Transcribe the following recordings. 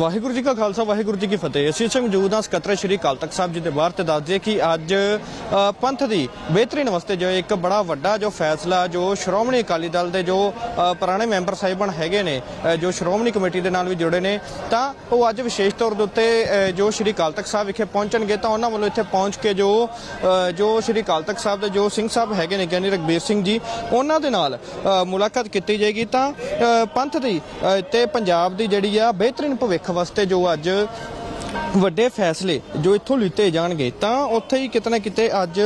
ਵਾਹਿਗੁਰੂ ਜੀ ਕਾ ਖਾਲਸਾ ਵਾਹਿਗੁਰੂ ਜੀ ਕੀ ਫਤਿਹ। ਅਸੀਂ ਇਸ ਮੌਜੂਦ ਹਾਂ ਸਕੱਤਰ ਸ਼੍ਰੀ ਅਕਾਲ ਤਖਤ ਸਾਹਿਬ ਜੀ ਦੇ ਬਾਹਰ ਤੇ ਦੱਸ ਦਈਏ ਕਿ ਅੱਜ ਪੰਥ ਦੀ ਬਿਹਤਰੀਨ ਵਾਸਤੇ ਜੋ ਇੱਕ ਬੜਾ ਵੱਡਾ ਜੋ ਫੈਸਲਾ ਜੋ ਸ਼੍ਰੋਮਣੀ ਅਕਾਲੀ ਦਲ ਦੇ ਜੋ ਪੁਰਾਣੇ ਮੈਂਬਰ ਸਾਹਿਬਾਨ ਹੈਗੇ ਨੇ ਜੋ ਸ਼੍ਰੋਮਣੀ ਕਮੇਟੀ ਦੇ ਨਾਲ ਵੀ ਜੁੜੇ ਨੇ ਤਾਂ ਉਹ ਅੱਜ ਵਿਸ਼ੇਸ਼ ਤੌਰ ਦੇ ਉੱਤੇ ਜੋ ਸ਼੍ਰੀ ਅਕਾਲ ਤਖਤ ਸਾਹਿਬ ਵਿਖੇ ਪਹੁੰਚਣਗੇ ਤਾਂ ਉਹਨਾਂ ਵੱਲੋਂ ਇੱਥੇ ਪਹੁੰਚ ਕੇ ਜੋ ਜੋ ਸ਼੍ਰੀ ਅਕਾਲ ਤਖਤ ਸਾਹਿਬ ਦੇ ਜੋ ਸਿੰਘ ਸਾਹਿਬ ਹੈਗੇ ਨੇ ਗਿਆਨੀ ਰਗਬੀਰ ਸਿੰਘ ਜੀ ਉਹਨਾਂ ਦੇ ਨਾਲ ਮੁਲਾਕਾਤ ਕੀਤੀ ਜਾਏਗੀ। ਤਾਂ ਪੰਥ ਦੀ ਅ, ਤੇ ਪੰਜਾਬ ਦੀ ਜਿਹੜੀ ਆ ਬਿਹਤਰੀਨ ਭਵਿੱਖ ਵਾਸਤੇ ਜੋ ਅੱਜ ਵੱਡੇ ਫੈਸਲੇ ਜੋ ਇੱਥੋਂ ਲਿੱਤੇ ਜਾਣਗੇ ਤਾਂ ਉੱਥੇ ਹੀ ਕਿਤੇ ਨਾ ਕਿਤੇ ਅੱਜ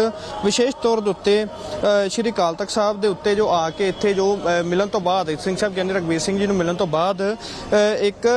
ਵਿਸ਼ੇਸ਼ ਤੌਰ ਦੇ ਉੱਤੇ ਸ਼੍ਰੀ ਅਕਾਲ ਤਖਤ ਸਾਹਿਬ ਦੇ ਉੱਤੇ ਜੋ ਆ ਕੇ ਇੱਥੇ ਜੋ ਮਿਲਣ ਤੋਂ ਬਾਅਦ ਸਿੰਘ ਸਾਹਿਬ ਗਿਆਨੀ ਰਗਵੀਰ ਸਿੰਘ ਜੀ ਨੂੰ ਮਿਲਣ ਤੋਂ ਬਾਅਦ ਇੱਕ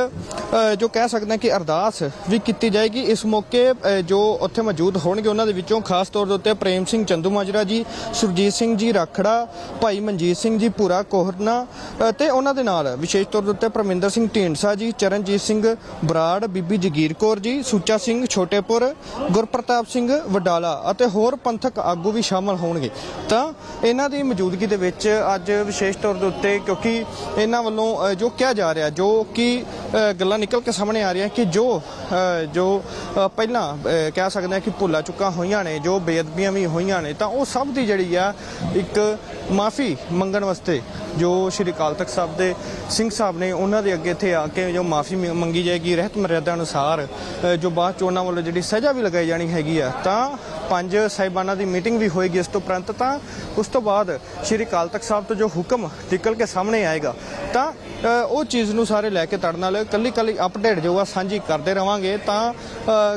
ਜੋ ਕਹਿ ਸਕਦੇ ਹਾਂ ਕਿ ਅਰਦਾਸ ਵੀ ਕੀਤੀ ਜਾਏਗੀ। ਇਸ ਮੌਕੇ ਜੋ ਉੱਥੇ ਮੌਜੂਦ ਹੋਣਗੇ ਉਹਨਾਂ ਦੇ ਵਿੱਚੋਂ ਖਾਸ ਤੌਰ ਦੇ ਉੱਤੇ ਪ੍ਰੇਮ ਸਿੰਘ ਚੰਦੂ ਮਾਜਰਾ ਜੀ ਸੁਰਜੀਤ ਸਿੰਘ ਜੀ ਰਾਖੜਾ ਭਾਈ ਮਨਜੀਤ ਸਿੰਘ ਜੀ ਪੂਰਾ ਕੋਹਰਨਾ ਅ, ਤੇ ਉਹਨਾਂ ਦੇ ਨਾਲ ਵਿਸ਼ੇਸ਼ ਤੌਰ ਦੇ ਉੱਤੇ ਪਰਮਿੰਦਰ ਸਿੰਘ ਢੀਂਡਸਾ ਜੀ ਚਰਨਜੀਤ ਸਿੰਘ ਬਰਾੜ ਬੀਬੀ ਜਗੀਰ ਕੌਰ ਜੀ ਸੁੱਚਾ ਸਿੰਘ ਛੋਟੇਪੁਰ, ਗੁਰਪ੍ਰਤਾਪ ਸਿੰਘ ਵਡਾਲਾ ਅਤੇ ਹੋਰ ਪੰਥਕ ਆਗੂ ਵੀ ਸ਼ਾਮਲ ਹੋਣਗੇ। ਤਾਂ ਇਹਨਾਂ ਦੀ ਮੌਜੂਦਗੀ ਦੇ ਵਿੱਚ ਅੱਜ ਵਿਸ਼ੇਸ਼ ਤੌਰ ਦੇ ਉੱਤੇ ਕਿਉਂਕਿ ਇਹਨਾਂ ਵੱਲੋਂ ਜੋ ਕਿਹਾ ਜਾ ਰਿਹਾ, ਜੋ ਕਿ ਗੱਲਾਂ ਨਿਕਲ ਕੇ ਸਾਹਮਣੇ ਆ ਰਹੀਆਂ ਕਿ ਜੋ ਜੋ ਪਹਿਲਾਂ ਕਹਿ ਸਕਦੇ ਹਾਂ ਕਿ ਭੁੱਲਾ ਚੁੱਕਾ ਹੋਈਆਂ ਨੇ, ਜੋ ਬੇਅਦਬੀਆਂ ਵੀ ਹੋਈਆਂ ਨੇ, ਤਾਂ ਉਹ ਸਭ ਦੀ ਜਿਹੜੀ ਆ ਇੱਕ ਮਾਫੀ ਮੰਗਣ ਵਾਸਤੇ ਜੋ ਸ਼੍ਰੀ ਅਕਾਲ ਤਖਤ ਸਾਹਿਬ ਦੇ ਸਿੰਘ ਸਾਹਿਬ ਨੇ ਉਹਨਾਂ ਦੇ ਅੱਗੇ ਇੱਥੇ ਆ ਕੇ ਜੋ ਮਾਫੀ ਮੰਗੀ ਜਾਏਗੀ ਰਹਿਤ ਮਰਿਆਦਾ ਅਨੁਸਾਰ ਜੋ ਬਾਅਦ ਚ ਉਹਨਾਂ ਵੱਲੋਂ ਜਿਹੜੀ ਸਜ਼ਾ ਵੀ ਲਗਾਈ ਜਾਣੀ ਹੈਗੀ ਆ, ਤਾਂ ਪੰਜ ਸਾਹਿਬਾਨਾਂ ਦੀ ਮੀਟਿੰਗ ਵੀ ਹੋਏਗੀ ਇਸ ਤੋਂ ਉਪਰੰਤ ਤਾਂ ਉਸ ਤੋਂ ਬਾਅਦ ਸ਼੍ਰੀ ਅਕਾਲ ਤਖਤ ਸਾਹਿਬ ਤੋਂ ਜੋ ਹੁਕਮ ਨਿਕਲ ਕੇ ਸਾਹਮਣੇ ਆਏਗਾ, ਤਾਂ ਉਹ ਚੀਜ਼ ਨੂੰ ਸਾਰੇ ਲੈ ਕੇ ਤੜਨ ਨਾਲ ਕੱਲੀ ਕੱਲੀ ਅਪਡੇਟ ਜੋ ਆ ਸਾਂਝੀ ਕਰਦੇ ਰਵਾਂਗੇ ਤਾਂ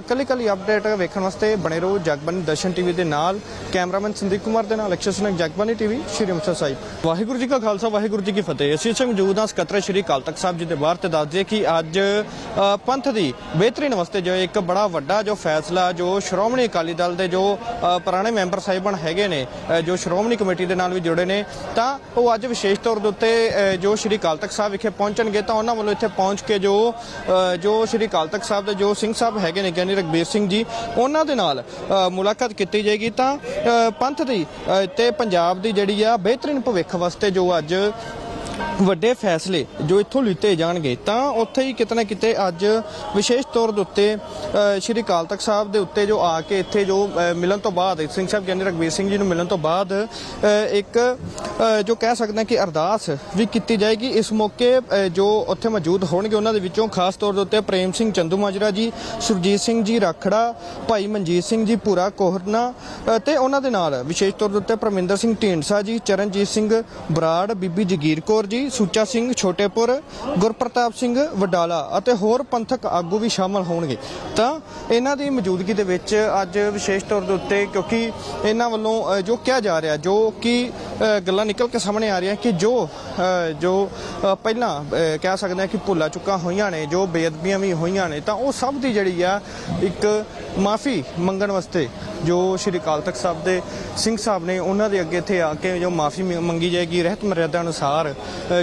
ਕੱਲੀ ਕੱਲੀ ਅਪਡੇਟ ਵੇਖਣ ਵਾਸਤੇ ਬਣੇ ਰਹੋ ਜਗਬਾਨੀ ਦਰਸ਼ਨ ਟੀਵੀ ਦੇ ਨਾਲ। ਕੈਮਰਾਮੈਨ ਸੰਦੀਪ ਕੁਮਾਰ ਦੇ ਨਾਲ, ਅਕਸ਼ਰ ਸੁਨਕ ਜਗਬਾਨੀ ਟੀਵੀ, ਸ਼੍ਰੀ ਅੰਮ੍ਰਿਤਸਰ ਸਾਹਿਬ। ਵਾਹਿਗੁਰੂ ਜੀ ਕਾ ਖਾਲਸਾ, ਵਾਹਿਗੁਰੂ ਜੀ ਕੀ ਫਤਿਹ। ਅਸੀਂ ਇਸ ਮੌਜੂਦ ਹਾਂ ਸਕੱਤਰ ਸ਼੍ਰੀ ਅਕਾਲ ਤਖਤ ਸਾਹਿਬ ਜੀ ਦੇ ਬਾਹਰ ਤੇ ਦੱਸਦੇ ਕਿ ਅੱਜ ਪੰਥ ਦੀ ਬਿਹਤਰੀਨ ਵਾਸਤੇ ਜੋ ਇੱਕ ਬੜਾ ਵੱਡਾ ਜੋ ਫੈਸਲਾ, ਜੋ ਸ਼੍ਰੋਮਣੀ ਅਕਾਲੀ ਦਲ ਦੇ ਜੋ ਪੁਰਾਣੇ ਮੈਂਬਰ ਸਾਹਿਬਾਨ ਹੈਗੇ ਨੇ ਜੋ ਸ਼੍ਰੋਮਣੀ ਕਮੇਟੀ ਦੇ ਨਾਲ ਵੀ ਜੁੜੇ ਨੇ, ਤਾਂ ਉਹ ਅੱਜ ਵਿਸ਼ੇਸ਼ ਤੌਰ ਦੇ ਉੱਤੇ ਜੋ ਸ਼੍ਰੀ ਅਕਾਲ ਤਖਤ ਸਾਹਿਬ ਵਿਖੇ ਪਹੁੰਚਣਗੇ ਤਾਂ ਉਹਨਾਂ ਵੱਲੋਂ ਇੱਥੇ ਪਹੁੰਚ ਕੇ ਜੋ ਅ, ਜੋ ਸ਼੍ਰੀ ਅਕਾਲ ਤਖਤ ਸਾਹਿਬ ਦੇ ਜੋ ਸਿੰਘ ਸਾਹਿਬ ਹੈਗੇ ਨੇ ਗਿਆਨੀ ਰਗਬੀਰ ਸਿੰਘ ਜੀ ਉਹਨਾਂ ਦੇ ਨਾਲ ਅ, ਮੁਲਾਕਾਤ ਕੀਤੀ ਜਾਏਗੀ ਤਾਂ ਅ, ਪੰਥ ਦੀ ਅ, ਤੇ ਪੰਜਾਬ ਦੀ ਜਿਹੜੀ ਆ ਬਿਹਤਰੀਨ ਭਵਿੱਖ ਵਾਸਤੇ ਜੋ ਅੱਜ ਵੱਡੇ ਫੈਸਲੇ ਜੋ ਇੱਥੋਂ ਲਿੱਤੇ ਜਾਣਗੇ ਤਾਂ ਉੱਥੇ ਹੀ ਕਿਤੇ ਨਾ ਕਿਤੇ ਅੱਜ ਵਿਸ਼ੇਸ਼ ਤੌਰ ਦੇ ਉੱਤੇ ਸ਼੍ਰੀ ਅਕਾਲ ਤਖਤ ਸਾਹਿਬ ਦੇ ਉੱਤੇ ਜੋ ਆ ਕੇ ਇੱਥੇ ਜੋ ਮਿਲਣ ਤੋਂ ਬਾਅਦ ਸਿੰਘ ਸਾਹਿਬ ਗਿਆਨੀ ਰਗਵੀਰ ਸਿੰਘ ਜੀ ਨੂੰ ਮਿਲਣ ਤੋਂ ਬਾਅਦ ਇੱਕ ਜੋ ਕਹਿ ਸਕਦੇ ਹਾਂ ਕਿ ਅਰਦਾਸ ਵੀ ਕੀਤੀ ਜਾਏਗੀ। ਇਸ ਮੌਕੇ ਜੋ ਉੱਥੇ ਮੌਜੂਦ ਹੋਣਗੇ ਉਹਨਾਂ ਦੇ ਵਿੱਚੋਂ ਖਾਸ ਤੌਰ ਦੇ ਉੱਤੇ ਪ੍ਰੇਮ ਸਿੰਘ ਚੰਦੂ ਮਾਜਰਾ ਜੀ ਸੁਰਜੀਤ ਸਿੰਘ ਜੀ ਰਾਖੜਾ ਭਾਈ ਮਨਜੀਤ ਸਿੰਘ ਜੀ ਪੂਰਾ ਕੋਹਰਨਾ ਅ, ਤੇ ਉਹਨਾਂ ਦੇ ਨਾਲ ਵਿਸ਼ੇਸ਼ ਤੌਰ ਦੇ ਉੱਤੇ ਪਰਮਿੰਦਰ ਸਿੰਘ ਢੀਂਡਸਾ ਜੀ ਚਰਨਜੀਤ ਸਿੰਘ ਬਰਾੜ ਬੀਬੀ ਜਗੀਰ ਕੌਰ ਜੀ ਸੁੱਚਾ ਸਿੰਘ ਛੋਟੇਪੁਰ ਗੁਰਪ੍ਰਤਾਪ ਸਿੰਘ ਵਡਾਲਾ ਅਤੇ ਹੋਰ ਪੰਥਕ ਆਗੂ ਵੀ ਸ਼ਾਮਲ ਹੋਣਗੇ। ਤਾਂ ਇਹਨਾਂ ਦੀ ਮੌਜੂਦਗੀ ਦੇ ਵਿੱਚ ਅੱਜ ਵਿਸ਼ੇਸ਼ ਤੌਰ ਦੇ ਉੱਤੇ ਕਿਉਂਕਿ ਇਹਨਾਂ ਵੱਲੋਂ ਅ, ਜੋ ਕਿਹਾ ਜਾ ਰਿਹਾ ਜੋ ਕਿ ਗੱਲਾਂ ਨਿਕਲ ਕੇ ਸਾਹਮਣੇ ਆ ਰਹੀਆਂ ਕਿ ਜੋ ਜੋ ਪਹਿਲਾਂ ਕਹਿ ਸਕਦੇ ਹਾਂ ਕਿ ਭੁੱਲਾ ਚੁੱਕਾ ਹੋਈਆਂ ਨੇ, ਜੋ ਬੇਅਦਬੀਆਂ ਵੀ ਹੋਈਆਂ ਨੇ, ਤਾਂ ਉਹ ਸਭ ਦੀ ਜਿਹੜੀ ਆ, ਇੱਕ ਮਾਫੀ ਮੰਗਣ ਵਾਸਤੇ ਜੋ ਸ਼੍ਰੀ ਅਕਾਲ ਤਖਤ ਸਾਹਿਬ ਦੇ ਸਿੰਘ ਸਾਹਿਬ ਨੇ ਉਹਨਾਂ ਦੇ ਅੱਗੇ ਇੱਥੇ ਆ ਕੇ ਜੋ ਮਾਫੀ ਮੰਗੀ ਜਾਏਗੀ, ਰਹਿਤ ਮਰਿਆਦਾ ਅਨੁਸਾਰ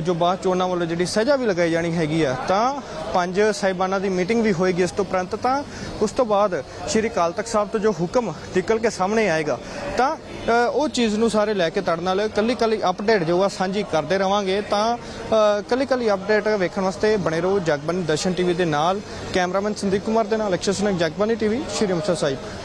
ਜੋ ਬਾਅਦ ਚ ਉਹਨਾਂ ਵੱਲੋਂ ਜਿਹੜੀ ਸਜ਼ਾ ਵੀ ਲਗਾਈ ਜਾਣੀ ਹੈਗੀ ਆ, ਤਾਂ ਪੰਜ ਸਾਹਿਬਾਨਾਂ ਦੀ ਮੀਟਿੰਗ ਵੀ ਹੋਏਗੀ ਇਸ ਤੋਂ ਉਪਰੰਤ ਤਾਂ ਉਸ ਤੋਂ ਬਾਅਦ ਸ਼੍ਰੀ ਅਕਾਲ ਤਖਤ ਸਾਹਿਬ ਤੋਂ ਜੋ ਹੁਕਮ ਨਿਕਲ ਕੇ ਸਾਹਮਣੇ ਆਏਗਾ, ਤਾਂ ਉਹ ਚੀਜ਼ ਨੂੰ ਸਾਰੇ ਲੈ ਕੇ ਤੜਨ ਨਾਲ ਕੱਲੀ ਕੱਲੀ ਅਪਡੇਟ ਜੋ ਆ ਸਾਂਝੀ ਕਰਦੇ ਰਵਾਂਗੇ ਤਾਂ ਕੱਲੀ ਕੱਲੀ ਅਪਡੇਟ ਵੇਖਣ ਵਾਸਤੇ ਬਣੇ ਰਹੋ ਜਗਬਾਨੀ ਦਰਸ਼ਨ ਟੀਵੀ ਦੇ ਨਾਲ। ਕੈਮਰਾਮੈਨ ਸੰਦੀਪ ਕੁਮਾਰ ਦੇ ਨਾਲ, ਅਕਸ਼ਰ ਸੁਨਕ ਜਗਬਾਨੀ ਟੀਵੀ, ਸ਼੍ਰੀ ਅੰਮ੍ਰਿਤਸਰ ਸਾਹਿਬ।